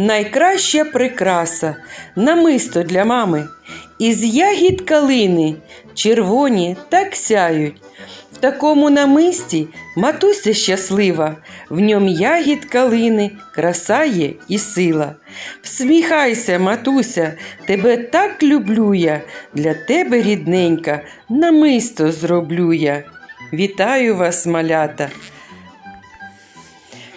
найкраща прикраса, намисто для мами. Із ягід калини червоні так сяють. В такому намисті матуся щаслива, в ньому ягід калини, краса є і сила. Всміхайся, матуся, тебе так люблю я, для тебе, рідненька, намисто зроблю я. Вітаю вас, малята!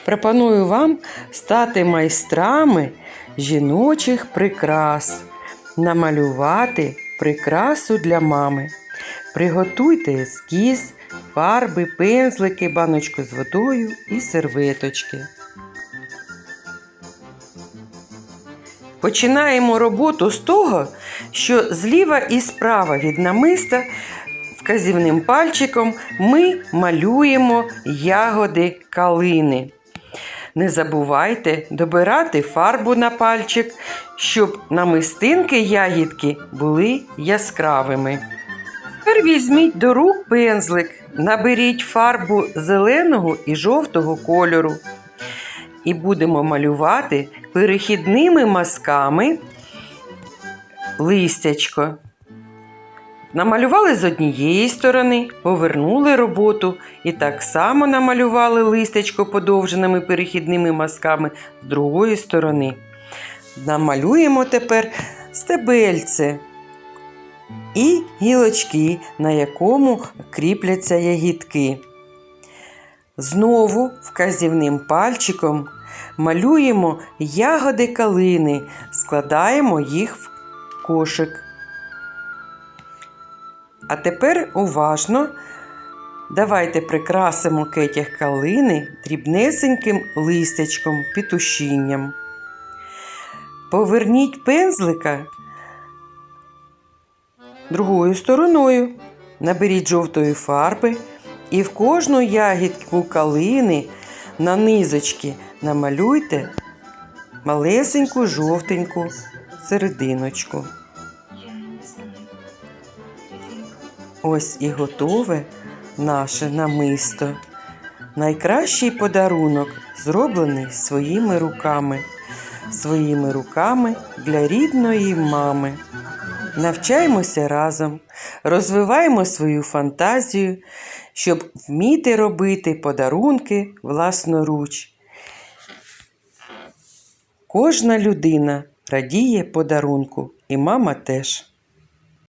Пропоную вам стати майстрами жіночих прикрас, намалювати прикрасу для мами. Приготуйте ескіз, фарби, пензлики, баночку з водою і серветочки. Починаємо роботу з того, що зліва і справа від намиста вказівним пальчиком ми малюємо ягоди калини. Не забувайте добирати фарбу на пальчик, щоб намистинки ягідки були яскравими. Тепер візьміть до рук пензлик, наберіть фарбу зеленого і жовтого кольору. І будемо малювати перехідними мазками листячко. Намалювали з однієї сторони, повернули роботу і так само намалювали листечко подовженими перехідними мазками з другої сторони. Намалюємо тепер стебельце і гілочки, на якому кріпляться ягідки. Знову вказівним пальчиком малюємо ягоди калини, складаємо їх в кошик. А тепер уважно давайте прикрасимо кетях калини дрібнесеньким листячком, петушінням. Поверніть пензлика другою стороною. Наберіть жовтої фарби і в кожну ягідку калини на низочки намалюйте малесеньку жовтеньку серединочку. Ось і готове наше намисто. Найкращий подарунок зроблений своїми руками, своїми руками для рідної мами. Навчаємося разом, розвиваємо свою фантазію, щоб вміти робити подарунки власноруч. Кожна людина радіє подарунку, і мама теж.